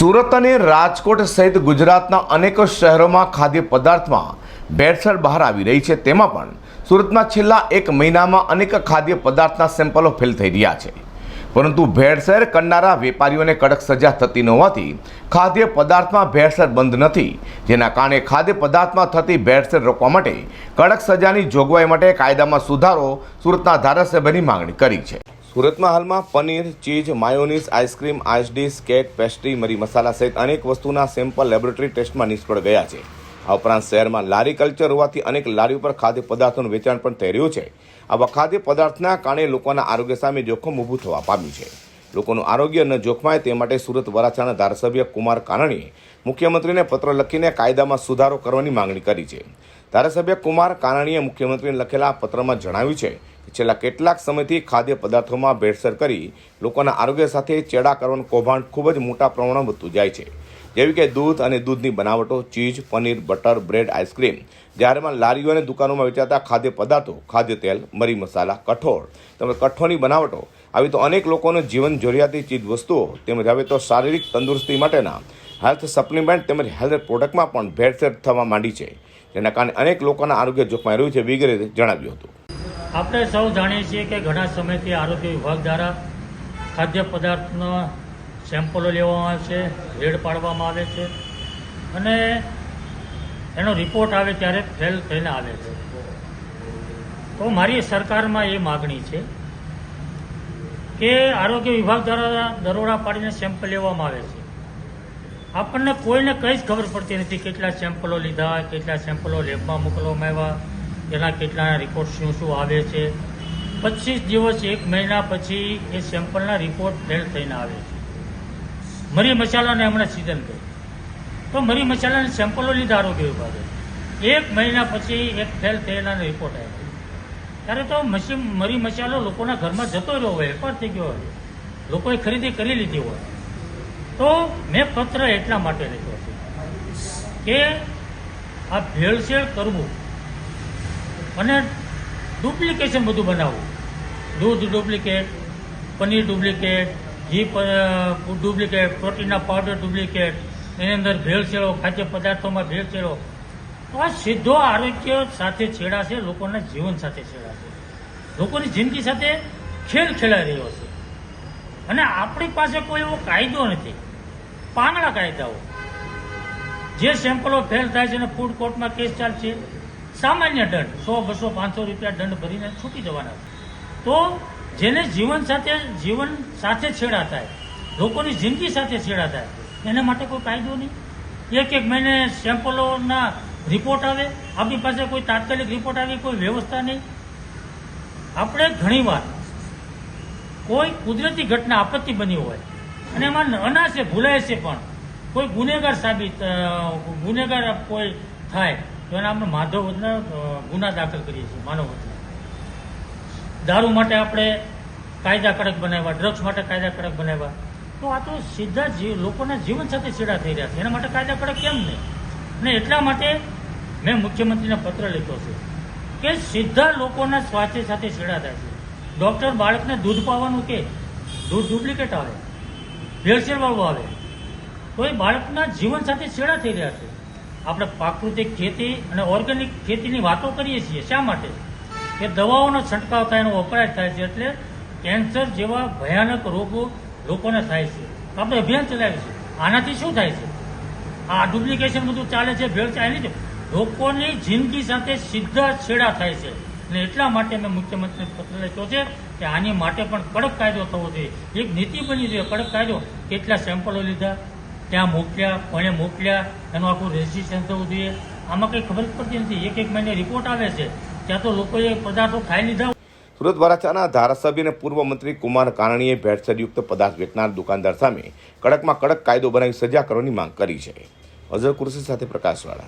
સુરત અને રાજકોટ સહિત ગુજરાતના અનેક શહેરોમાં ખાદ્ય પદાર્થમાં ભેળસેળ બહાર આવી રહી છે. તેમાં પણ સુરતમાં છેલ્લા એક મહિનામાં અનેક ખાદ્ય પદાર્થના સેમ્પલો ફેલ થઈ રહ્યા છે. પરંતુ ભેળસેળ કરનારા વેપારીઓને કડક સજા થતી ન હોવાથી ખાદ્ય પદાર્થમાં ભેળસેળ બંધ નથી. જેના કારણે ખાદ્ય પદાર્થમાં થતી ભેળસેળ રોકવા માટે કડક સજાની જોગવાઈ માટે કાયદામાં સુધારો સુરતના ધારાસભ્યની માંગણી કરી છે. સુરતમાં હાલમાં paneer, cheese, mayonnaise, ice cream ice dish cake, pastry, મરી મસાલા સહિત અનેક વસ્તુના સેમ્પલ લેબોરેટરી ટેસ્ટમાં નિષ્ફળ ગયા છે. આ ઉપરાંત શહેરમાં લારી કલ્ચર હોવાથી અનેક લારી ઉપર ખાદ્ય પદાર્થોનું વેચાણ પણ થઈ રહ્યું છે. આવા ખાદ્ય પદાર્થના કારણે લોકોના આરોગ્ય સામે જોખમ ઊભું થવા પામ્યું છે. લોકોનું આરોગ્ય ન જોખમાય તે માટે સુરત વરાછાના ધારાસભ્ય કુમાર કાનાણીએ મુખ્યમંત્રીને પત્ર લખીને કાયદામાં સુધારો કરવાની માંગણી કરી છે. ધારાસભ્ય કુમાર કાનાણીએ મુખ્યમંત્રીને લખેલા પત્રમાં જણાવ્યું છે છેલ્લા કેટલાક સમયથી ખાદ્ય પદાર્થોમાં ભેળસેળ કરી લોકોના આરોગ્ય સાથે ચેડા કરવાનું કૌભાંડ ખૂબ જ મોટા પ્રમાણમાં વધતું જાય છે. જેવી કે દૂધ અને દૂધની બનાવટો, cheese, paneer, butter, bread, ice cream. જાહેરમાં લારીઓ અને દુકાનોમાં વેચાતા ખાદ્ય પદાર્થો, ખાદ્ય તેલ, મરી મસાલા, કઠોળ તેમજ કઠોળની બનાવટો, આવી તો અનેક લોકોનું જીવન જરૂરિયાતી ચીજ વસ્તુઓ તેમજ હવે તો શારીરિક તંદુરસ્તી માટેના હેલ્થ સપ્લિમેન્ટ તેમજ હેલ્થ પ્રોડક્ટમાં પણ ભેળસેળ થવા માંડી છે. જેના કારણે અનેક લોકોના આરોગ્ય જોખમાઈ રહ્યું છે, વગેરે જણાવ્યું હતું. આપણે સૌ જાણીએ છીએ કે ઘણા સમયથી આરોગ્ય વિભાગ દ્વારા ખાદ્ય પદાર્થના સેમ્પલો લેવામાં આવે છે, રેડ પાડવામાં આવે છે અને એનો રિપોર્ટ આવે ત્યારે ફેલ થઈને આવે છે. તો મારી સરકારમાં એ માગણી છે કે આરોગ્ય વિભાગ દ્વારા દરોડા પાડીને સેમ્પલ લેવામાં આવે છે. આપણને કોઈને કંઈ જ ખબર પડતી નથી કેટલા સેમ્પલો લીધા, કેટલા સેમ્પલો લેબમાં મોકલવામાં આવ્યા એના કેટલા રિપોર્ટ શું શું આવે છે? પચીસ દિવસ એક મહિના પછી એ સેમ્પલના રિપોર્ટ ફેલ થઈને આવે છે. મરી મસાલાને હમણાં સિઝન કરી તો મરી મસાલાને સેમ્પલો લીધા આરોગ્ય વિભાગે એક મહિના પછી એક ફેલ થયેલા રિપોર્ટ આવ્યો. ત્યારે તો મસી મરી મસાલો લોકોના ઘરમાં જતો રહ્યો હોય વેપાર થઈ ગયો હોય. લોકોએ ખરીદી કરી લીધી હોય. તો મેં પત્ર એટલા માટે લખ્યો છે કે આ ભેળસેળ કરવું અને ડુપ્લિકેશન બધું બનાવવું. દૂધ ડુપ્લિકેટ, પનીર ડુપ્લિકેટ, ઘી ડુપ્લિકેટ, પ્રોટીનના પાવડર ડુપ્લિકેટ, એની અંદર ભેળસેળો ખાદ્ય પદાર્થોમાં ભેળસેળો તો આ સીધો આરોગ્ય સાથે છેડાશે, લોકોના જીવન સાથે છેડાશે. લોકોની જિંદગી સાથે ખેલ ખેલાઈ રહ્યો છે. અને આપણી પાસે કોઈ એવો કાયદો નથી. પાંગડા કાયદાઓ. જે સેમ્પલો ફેલ થાય છે અને ફૂડ કોર્ટમાં કેસ ચાલશે. સામાન્ય દંડ, સો, બસો, પાંચસો રૂપિયા દંડ ભરીને છૂટી જવાના તો જેને જીવન સાથે જીવન સાથે છેડા થાય, લોકોની જિંદગી સાથે છેડા થાય, એના માટે કોઈ કાયદો નહીં. એક એક મહિને સેમ્પલોના રિપોર્ટ આવે, આપણી પાસે કોઈ તાત્કાલિક રિપોર્ટ આવે, કોઈ વ્યવસ્થા નહીં. આપણે ઘણીવાર કોઈ કુદરતી ઘટના આપત્તિ બની હોય, અને એમાં અનાશે ભૂલાય છે પણ, કોઈ ગુનેગાર સાબિત ગુનેગાર કોઈ થાય એના અમે માધવ ગુના દાખલ કરીએ છીએ માનવ. દારૂ માટે આપણે કાયદા કડક બનાવ્યા, ડ્રગ્સ માટે કાયદા કડક બનાવ્યા. તો આ તો સીધા જીવ, લોકોના જીવન સાથે છેડા થઈ રહ્યા છે. એના માટે કાયદા કડક કેમ નહીં? અને એટલા માટે મેં મુખ્યમંત્રીને પત્ર લીધો છે કે સીધા લોકોના સ્વાસ્થ્ય સાથે છેડા થાય છે. ડૉક્ટર બાળકને દૂધ પાવાનું કે? દૂધ ડુપ્લિકેટ આવે. ભેળસેળવાળું આવે. તો એ બાળકના જીવન સાથે છેડા થઈ રહ્યા છે. આપણે પ્રાકૃતિક ખેતી અને ઓર્ગેનિક ખેતીની વાતો કરીએ છીએ. શા માટે? કે દવાઓનો છંટકાવ થાય એનો વપરાશ થાય છે એટલે કેન્સર જેવા ભયાનક રોગો લોકોને થાય છે. આપણે અભિયાન ચલાવીએ છીએ. આનાથી શું થાય છે? આ ડુપ્લિકેશન બધું ચાલે છે, ભેળ ચાલે છે. લોકોની જિંદગી સાથે સીધા છેડા થાય છે. અને એટલા માટે મેં મુખ્યમંત્રીને પત્ર લખ્યો છે કે આની માટે પણ કડક કાયદો થવો જોઈએ. એક નીતિ બની જોઈએ, કડક કાયદો. કેટલા સેમ્પલો લીધા? ત્યાં મોકલ્યા કોણે મોકલ્યા એનું આખું રજીસ્ટ્રેશન થવું જોઈએ. આમાં કંઈ ખબર પડતી નથી. એક એક મહિને રિપોર્ટ આવે છે. ત્યાં તો લોકોએ પદાર્થો ખાઈ લીધા. સુરત વરાછાના ધારાસભ્ય અને પૂર્વ મંત્રી કુમાર કાનાણીએ ભેળસેળયુક્ત પદાર્થ વેચનાર દુકાનદાર સામે કડકમાં કડક કાયદો બનાવી સજા કરવાની માંગ કરી છે. અઝર કુરશી સાથે પ્રકાશવાળા.